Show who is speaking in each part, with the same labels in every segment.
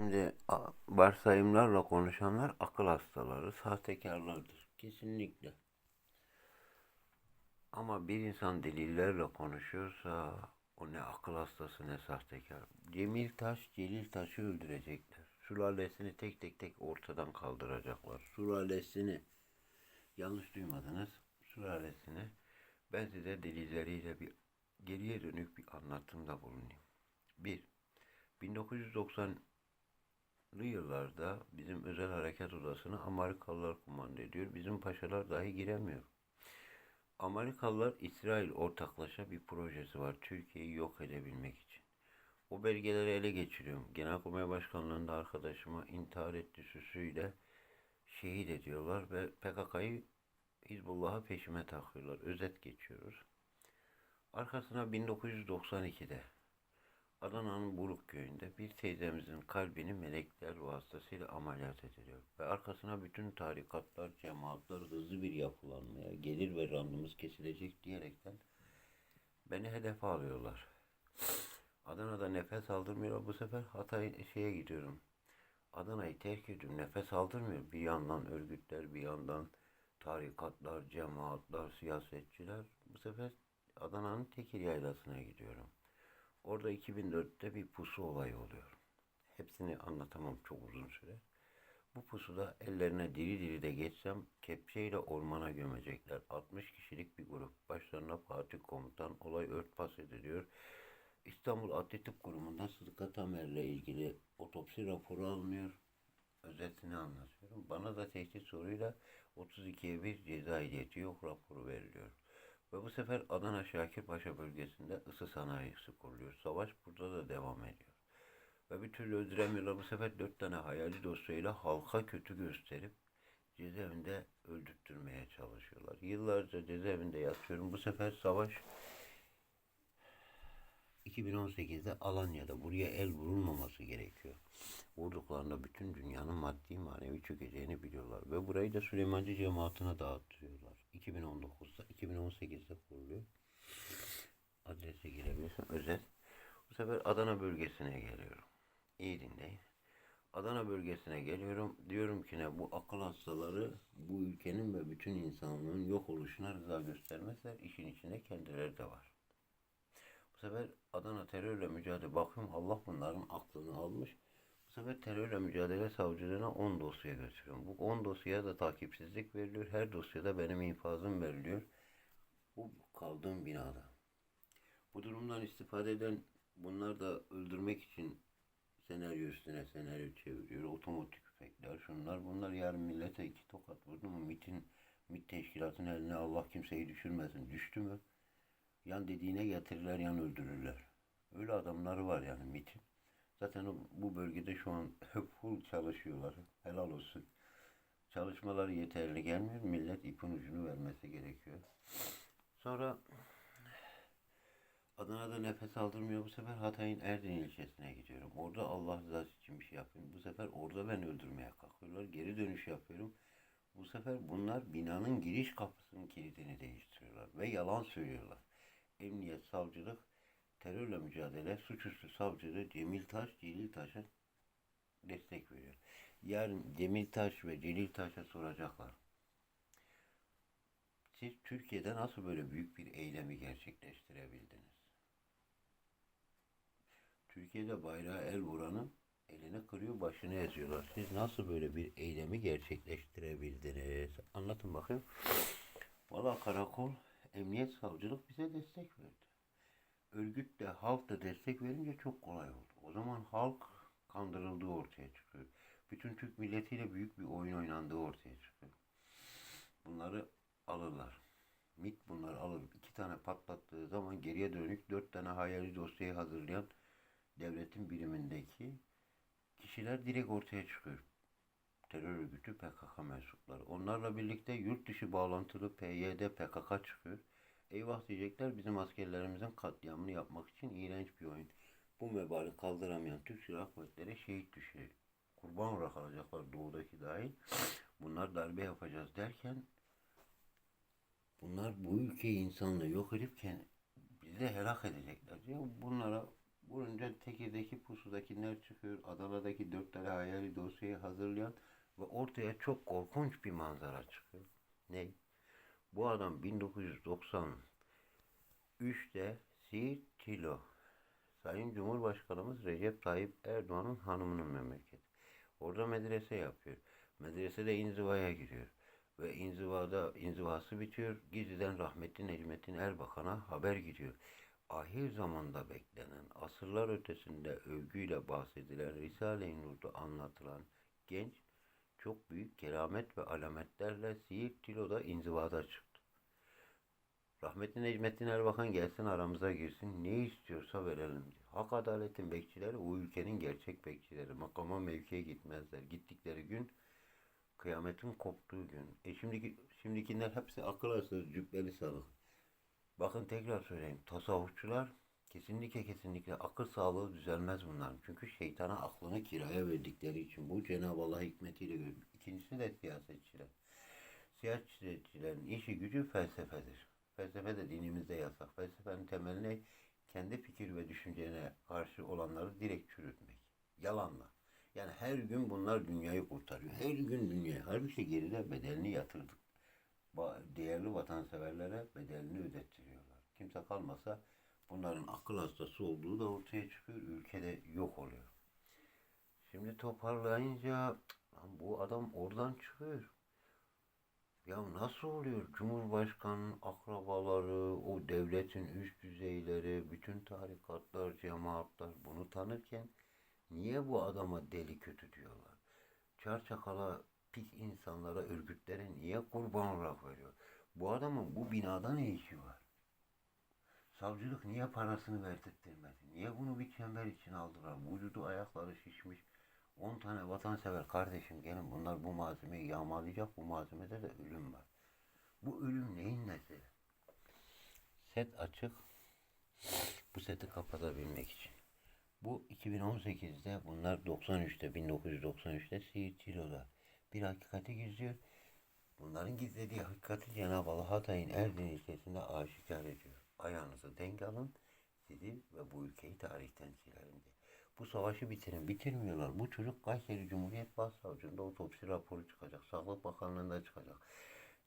Speaker 1: Şimdi varsayımlarla konuşanlar akıl hastaları, sahtekarlardır. Kesinlikle. Ama bir insan delillerle konuşuyorsa o ne akıl hastası ne sahtekar. Cemil Taş, Celil Taş'ı öldürecekler. Sülalesini tek tek tek ortadan kaldıracaklar. Sülalesini yanlış duymadınız. Sülalesini ben size delilleriyle bir geriye dönük bir anlatımda bulunayım. 1. 1990'lı yıllarda bizim özel harekat odasını Amerikalılar kumanda ediyor. Bizim paşalar dahi giremiyor. Amerikalılar İsrail ortaklaşa bir projesi var Türkiye'yi yok edebilmek için. O belgeleri ele geçiriyorum. Genelkurmay Başkanlığı'nda arkadaşıma intihar etti süsüyle şehit ediyorlar ve PKK'yı Hizbullah'a peşime takıyorlar. Özet geçiyoruz. Arkasına 1992'de Adana'nın Buruk köyünde bir teyzemizin kalbini melekler vasıtasıyla ameliyat ediliyor. Ve arkasına bütün tarikatlar, cemaatler hızlı bir yapılanmaya, gelir ve randımız kesilecek diyerekten beni hedefe alıyorlar. Adana'da nefes aldırmıyor. Bu sefer Hatay şeye gidiyorum. Adana'yı terk ediyorum. Nefes aldırmıyor. Bir yandan örgütler, bir yandan tarikatlar, cemaatler, siyasetçiler. Bu sefer Adana'nın Tekir Yaylası'na gidiyorum. Orada 2004'te bir pusu olayı oluyor. Hepsini anlatamam çok uzun süre. Bu pusuda ellerine diri diri de geçsem kepçeyle ormana gömecekler. 60 kişilik bir grup. Başlarına Fatih Komutan olay örtbas ediliyor. İstanbul Atletik Kurumu'nda Sıdıka Tamer'le ilgili otopsi raporu alınıyor. Özetini anlatıyorum. Bana da tehdit soruyla 32'ye bir ceza ehliyeti yok raporu veriliyor. Ve bu sefer Adana Şakirpaşa bölgesinde ısı sanayisi kuruluyor. Savaş burada da devam ediyor. Ve bir türlü öldüremiyorlar. Bu sefer dört tane hayali dosyayla halka kötü gösterip cezaevinde öldürtmeye çalışıyorlar. Yıllarca cezaevinde yatıyorum. Bu sefer savaş 2018'de Alanya'da buraya el vurulmaması gerekiyor. Vurduklarında bütün dünyanın maddi manevi çökeceğini biliyorlar. Ve burayı da Süleymancı cemaatine dağıtıyorlar. 2019'da, 2018'de kuruluyor. Adrese girebilirsin. Özet. Bu sefer Adana bölgesine geliyorum. İyi dinleyin. Adana bölgesine geliyorum. Diyorum ki ne bu akıl hastaları bu ülkenin ve bütün insanlığın yok oluşuna rıza göstermezler. İşin içinde kendileri de var. Bu sefer Adana terörle mücadele bakıyorum Allah bunların aklını almış. Bu sefer terörle mücadele savcılığına 10 dosya götürüyorum. Bu 10 dosyaya da takipsizlik veriliyor. Her dosyada benim infazım veriliyor. Bu kaldığım binada. Bu durumdan istifade eden bunlar da öldürmek için senaryo üstüne senaryo çeviriyor. Otomatik tüfekler, şunlar bunlar yarın millete iki tokat vurdu mu MIT'in MIT teşkilatının eline Allah kimseyi düşürmesin. Düştü mü? Yan dediğine getirirler, yan öldürürler. Öyle adamları var yani MIT'in. Zaten bu bölgede şu an full çalışıyorlar. Helal olsun. Çalışmaları yeterli gelmiyor. Millet ipin ucunu vermesi gerekiyor. Sonra Adana'da nefes aldırmıyor. Bu sefer Hatay'ın Erdin ilçesine gidiyorum. Orada Allah rızası için bir şey yapıyorum. Bu sefer orada beni öldürmeye kalkıyorlar. Geri dönüş yapıyorum. Bu sefer bunlar binanın giriş kapısının kilidini değiştiriyorlar ve yalan söylüyorlar. Emniyet, savcılık, terörle mücadele, suçüstü savcılığı Cemil Taş, Celil Taş'a destek veriyor. Yarın Cemil Taş ve Celil Taş'a soracaklar. Siz Türkiye'de nasıl böyle büyük bir eylemi gerçekleştirebildiniz? Türkiye'de bayrağı el vuranın eline kırıyor, başını eziyorlar. Siz nasıl böyle bir eylemi gerçekleştirebildiniz? Anlatın bakayım. Valla karakol, emniyet, savcılık bize destek verdi. Örgüt de halk da destek verince çok kolay oldu. O zaman halk kandırıldığı ortaya çıkıyor. Bütün Türk milletiyle büyük bir oyun oynandığı ortaya çıkıyor. Bunları alırlar. MIT bunları alır. iki tane patlattığı zaman geriye dönük dört tane hayali dosyayı hazırlayan devletin birimindeki kişiler direkt ortaya çıkıyor. Terör örgütü PKK mensupları. Onlarla birlikte yurt dışı bağlantılı PYD PKK çıkıyor. Eyvah diyecekler bizim askerlerimizin katliamını yapmak için iğrenç bir oyun. Bu mebali kaldıramayan Türk Silahlı Kuvvetleri şehit düşüyor. Kurban olarak alacaklar doğudaki dahil. Bunlar darbe yapacağız derken bunlar bu ülkeyi insanlığı yok edip bizi de helak edecekler diye bunlara Vurunca Tekirdeki pusudakiler çıkıyor. Adana'daki dört tane hayali dosyayı hazırlayan ve ortaya çok korkunç bir manzara çıkıyor. Ne? Bu adam 1993'te Siirt Tilo Sayın Cumhurbaşkanımız Recep Tayyip Erdoğan'ın hanımının memleketi. Orada medrese yapıyor. Medresede inzivaya giriyor. Ve inzivada inzivası bitiyor. Gizliden rahmetli Necmettin Erbakan'a haber gidiyor. Ahir zamanda beklenen, asırlar ötesinde övgüyle bahsedilen Risale-i Nur'da anlatılan genç çok büyük keramet ve alametlerle Siirt Tilo'da inzivada çıktı. Rahmetli Necmettin Erbakan gelsin aramıza girsin. Ne istiyorsa verelim diyor. Hak adaletin bekçileri o ülkenin gerçek bekçileri. Makama mevkiye gitmezler. Gittikleri gün kıyametin koptuğu gün. E şimdiki, şimdikiler hepsi akıl hastası cübbeli sanık. Bakın tekrar söyleyeyim. Tasavvufçular kesinlikle kesinlikle akıl sağlığı düzelmez bunlar. Çünkü şeytana aklını kiraya verdikleri için bu Cenab-ı Allah hikmetiyle görüyor. İkincisi de siyasetçiler. Siyasetçilerin işi gücü felsefedir. Felsefe de dinimizde yasak. Felsefenin temeli ne? Kendi fikir ve düşüncene karşı olanları direkt çürütmek. Yalanla. Yani her gün bunlar dünyayı kurtarıyor. Her gün dünya. Halbuki geride bedelini yatırdık. Değerli vatanseverlere bedelini ödettiriyorlar. Kimse kalmasa bunların akıl hastası olduğu da ortaya çıkıyor. Ülkede yok oluyor. Şimdi toparlayınca bu adam oradan çıkıyor. Ya nasıl oluyor? Cumhurbaşkanının akrabaları, o devletin üst düzeyleri, bütün tarikatlar, cemaatler bunu tanırken niye bu adama deli kötü diyorlar? Çarçakala pis insanlara, örgütlere niye kurban olarak veriyor? Bu adamın bu binada ne işi var? Savcılık niye parasını verdirttirmedi? Niye bunu bir çember için aldılar? Vücudu ayakları şişmiş. 10 tane vatansever kardeşim gelin bunlar bu malzemeyi yağmalayacak. Bu malzemede de ölüm var. Bu ölüm neyin nesi? Set açık. Bu seti kapatabilmek için. Bu 2018'de bunlar 93'te 1993'te Siirt Tilo'da bir hakikati gizliyor. Bunların gizlediği hakikati Cenab-ı Allah Hatay'ın Erdin ilçesinde aşikar ediyor. Ayağınızı denk alın sizi ve bu ülkeyi tarihten silerim diye. Bu savaşı bitirin. Bitirmiyorlar. Bu çocuk Kayseri Cumhuriyet Başsavcılığında otopsi raporu çıkacak. Sağlık Bakanlığı'nda çıkacak.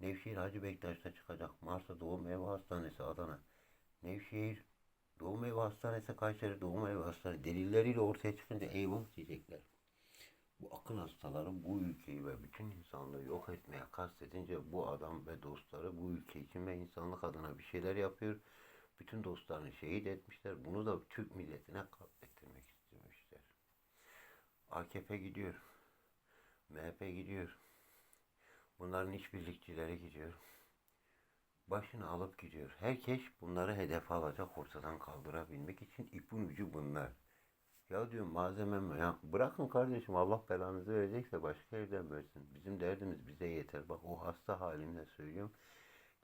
Speaker 1: Nevşehir Hacı Bektaş'ta çıkacak. Mars'a Doğum Evi Hastanesi Adana. Nevşehir Doğum Evi Hastanesi Kayseri Doğum Evi Hastanesi delilleriyle ortaya çıkınca eyvah diyecekler. Bu akıl hastaları bu ülkeyi ve bütün insanlığı yok etmeye kastedince bu adam ve dostları bu ülke için ve insanlık adına bir şeyler yapıyor. Bütün dostlarını şehit etmişler. Bunu da Türk milletine katlettirmek istemişler. AKP gidiyor. MHP gidiyor. Bunların işbirlikçileri gidiyor. Başını alıp gidiyor. Herkes bunları hedefe alacak, ortadan kaldırabilmek için ipin ucu bunlar. Ya diyorum malzemem ya bırakın kardeşim Allah belanızı verecekse başka yerden versin. Bizim derdimiz bize yeter. Bak o hasta halimle söylüyorum.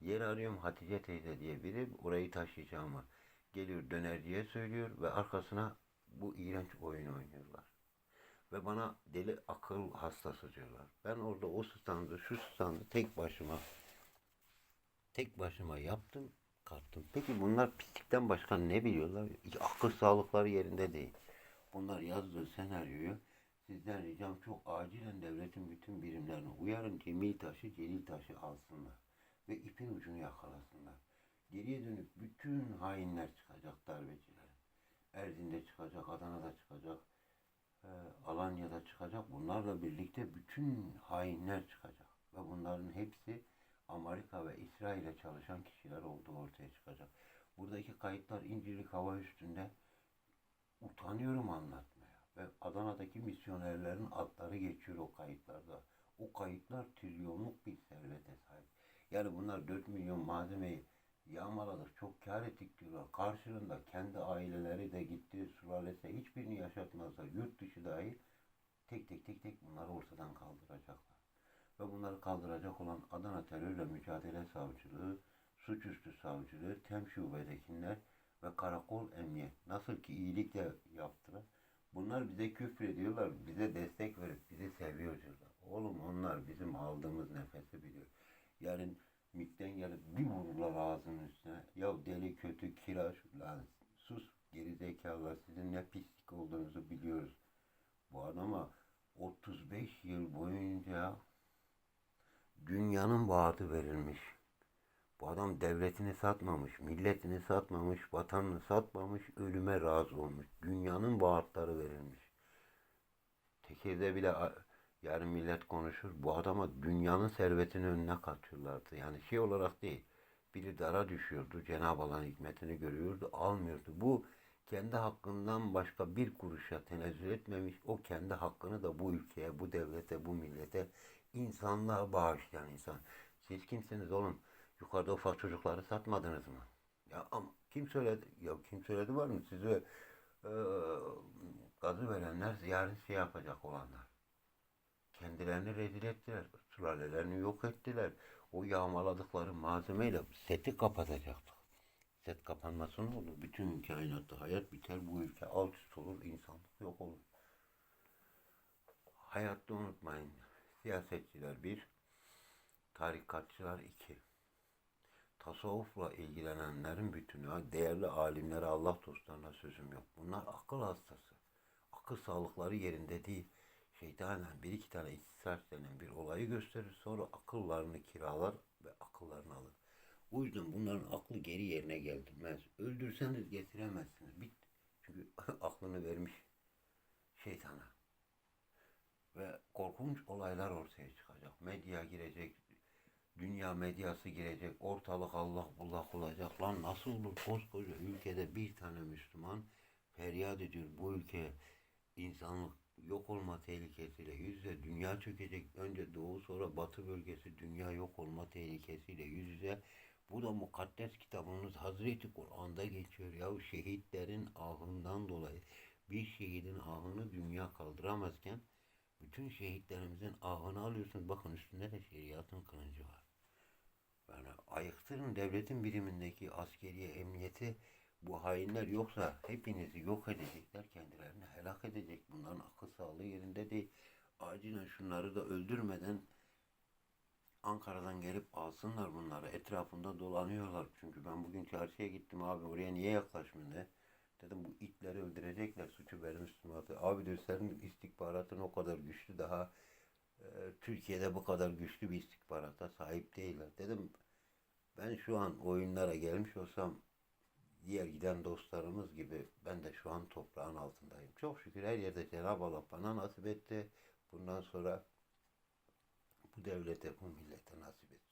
Speaker 1: Yer arıyorum Hatice teyze diye biri orayı taşıyacağımı. Geliyor dönerciye söylüyor ve arkasına bu iğrenç oyun oynuyorlar. Ve bana deli akıl hastası diyorlar. Ben orada o standı şu standı tek başıma tek başıma yaptım kalktım. Peki bunlar pislikten başka ne biliyorlar? Akıl sağlıkları yerinde değil. Bunlar yazdığı senaryoyu sizden ricam çok acilen devletin bütün birimlerini uyarın Cemil taşı Celil taşı alsınlar. Ve ipin ucunu yakalasınlar. Geriye dönüp bütün hainler çıkacak darbeciler. Erzin'de çıkacak, Adana'da çıkacak, e, Alanya'da çıkacak. Bunlarla birlikte bütün hainler çıkacak. Ve bunların hepsi Amerika ve İsrail'e çalışan kişiler olduğu ortaya çıkacak. Buradaki kayıtlar İncirlik Hava Üstü'nde utanıyorum anlatmaya. Ve Adana'daki misyonerlerin adları geçiyor o kayıtlarda. O kayıtlar trilyonluk bir servete sahip. Yani bunlar 4 milyon malzemeyi yağmaladık, çok kar ettik diyorlar. Karşılığında kendi aileleri de gitti, sülalese hiçbirini yaşatmazlar. Yurt dışı dahil tek tek tek tek bunları ortadan kaldıracaklar. Ve bunları kaldıracak olan Adana Terörle Mücadele Savcılığı, Suçüstü Savcılığı, TEM şubedekiler ve Karakol Emniyet. Nasıl ki iyilikle yaptılar. Bunlar bize küfür ediyorlar, bize destek verip bizi seviyor diyorlar. Oğlum onlar bizim aldığımız nefesi biliyor. Yarın mikten gelip bir vururlar ağzının üstüne. Ya deli kötü kirar lan sus geri zekalı sizin ne pislik olduğunuzu biliyoruz. Bu adama 35 yıl boyunca dünyanın vaatı verilmiş. Bu adam devletini satmamış, milletini satmamış, vatanını satmamış, ölüme razı olmuş. Dünyanın vaatları verilmiş. Tekirde bile yarın millet konuşur. Bu adama dünyanın servetini önüne katıyorlardı. Yani şey olarak değil. Biri dara düşüyordu. Cenab-ı Allah'ın hikmetini görüyordu. Almıyordu. Bu kendi hakkından başka bir kuruşa tenezzül etmemiş. O kendi hakkını da bu ülkeye, bu devlete, bu millete, insanlığa bağışlayan insan. Siz kimsiniz oğlum? Yukarıda ufak çocukları satmadınız mı? Ya ama kim söyledi? Ya kim söyledi var mı? Size eee gazı verenler yarın şey yapacak olanlar. Kendilerini rezil ettiler. Sülalelerini yok ettiler. O yağmaladıkları malzemeyle seti kapatacaktık. Set kapanması ne olur? Bütün kainatta hayat biter. Bu ülke alt üst olur. insanlık yok olur. Hayatta unutmayın. Siyasetçiler bir, tarikatçılar iki. Tasavvufla ilgilenenlerin bütünü, değerli alimlere, Allah dostlarına sözüm yok. Bunlar akıl hastası. Akıl sağlıkları yerinde değil. Şeytanen bir iki tane istisar denen bir olayı gösterir. Sonra akıllarını kiralar ve akıllarını alır. O yüzden bunların aklı geri yerine geldirmez. Öldürseniz getiremezsiniz. Bit. Çünkü aklını vermiş şeytana. Ve korkunç olaylar ortaya çıkacak. Medya girecek, dünya medyası girecek, ortalık Allah bullak olacak. Lan nasıl olur koskoca ülkede bir tane Müslüman feryat ediyor. Bu ülke insanlık yok olma tehlikesiyle yüz yüze dünya çökecek. Önce doğu sonra batı bölgesi dünya yok olma tehlikesiyle yüz yüze. Bu da mukaddes kitabımız Hazreti Kur'an'da geçiyor. Ya şehitlerin ahından dolayı bir şehidin ahını dünya kaldıramazken bütün şehitlerimizin ahını alıyorsunuz. Bakın üstünde de şeriatın kılıncı var. Yani ayıktırın devletin birimindeki askeriye emniyeti bu hainler yoksa hepinizi yok edecekler, kendilerini helak edecek. Bunların akıl sağlığı yerinde değil. Acilen şunları da öldürmeden Ankara'dan gelip alsınlar bunları. Etrafında dolanıyorlar. Çünkü ben bugün çarşıya gittim abi oraya niye yaklaşmıyorsun de. Dedim bu itleri öldürecekler. Suçu benim üstüme atıyor. Abi diyor senin istihbaratın o kadar güçlü daha e, Türkiye'de bu kadar güçlü bir istihbarata sahip değiller. Dedim ben şu an oyunlara gelmiş olsam diğer giden dostlarımız gibi ben de şu an toprağın altındayım. Çok şükür her yerde Cenab-ı Allah bana nasip etti. Bundan sonra bu devlete, bu millete nasip etsin.